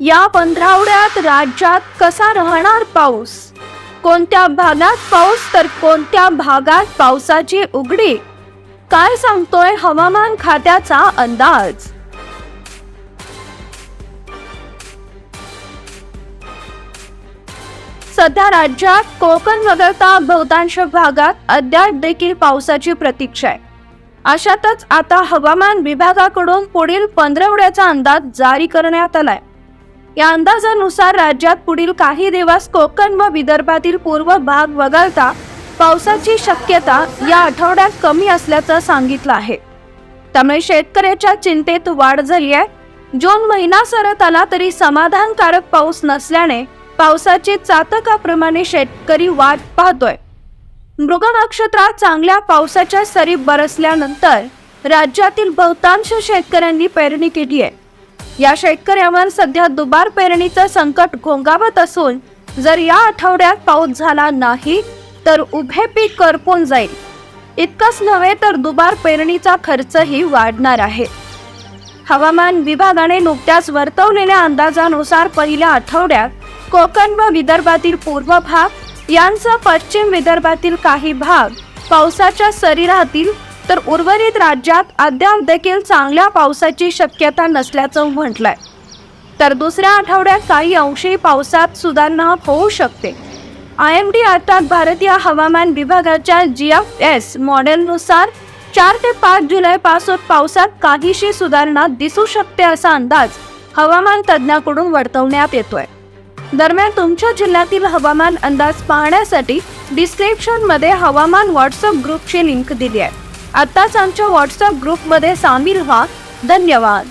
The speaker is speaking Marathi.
या पंधरावड्यात राज्यात कसा राहणार पाऊस? कोणत्या भागात पाऊस तर कोणत्या भागात पावसाची उघडी? काय सांगतोय हवामान खात्याचा अंदाज? सध्या राज्यात कोकण वगळता बहुतांश भागात अद्याप देखील पावसाची प्रतीक्षा आहे. अशातच आता हवामान विभागाकडून पुढील पंधरवड्याचा अंदाज जारी करण्यात आलाय. या अंदाजानुसार राज्यात पुढील काही दिवस कोकण व विदर्भातील पूर्व भाग वगळता पावसाची शक्यता या आठवड्यात कमी असल्याचं सांगितलं आहे. त्यामुळे शेतकऱ्याच्या चिंतेत वाढ झाली आहे. जून महिना सरत आला तरी समाधानकारक पाऊस नसल्याने पावसाची चातकाप्रमाणे शेतकरी वाट पाहतोय. मृग नक्षत्रात चांगल्या पावसाच्या सरी बरसल्यानंतर राज्यातील बहुतांश शेतकऱ्यांनी पेरणी केली आहे. या शेतकऱ्यांवर सध्या दुबार पेरणीचं संकट घोंगावत असून जर या आठवड्यात पाऊस झाला नाही तर उभे पीक करपून जाईल. इतकंच नव्हे तर दुबार पेरणीचा खर्चही वाढणार आहे. हवामान विभागाने नुकत्याच वर्तवलेल्या अंदाजानुसार पहिल्या आठवड्यात कोकण व विदर्भातील पूर्व भाग यांचा पश्चिम विदर्भातील काही भाग पावसाच्या शरीरातील तर उर्वरित राज्यात अद्याप देखील चांगल्या पावसाची शक्यता नसल्याचं म्हटलंय. तर दुसऱ्या आठवड्यात काही अंशी पावसात सुधारणा होऊ शकते. आय एम डी अर्थात भारतीय हवामान विभागाच्या जी एफ एस मॉडेलनुसार चार ते पाच जुलैपासून पावसात काहीशी सुधारणा दिसू शकते असा अंदाज हवामान तज्ज्ञाकडून वर्तवण्यात येतोय. दरम्यान तुमच्या जिल्ह्यातील हवामान अंदाज पाहण्यासाठी डिस्क्रिप्शनमध्ये हवामान व्हॉट्सअप ग्रुपची लिंक दिली आहे. आत्ताच आमच्या व्हॉट्सअप ग्रुपमध्ये सामील व्हा. धन्यवाद.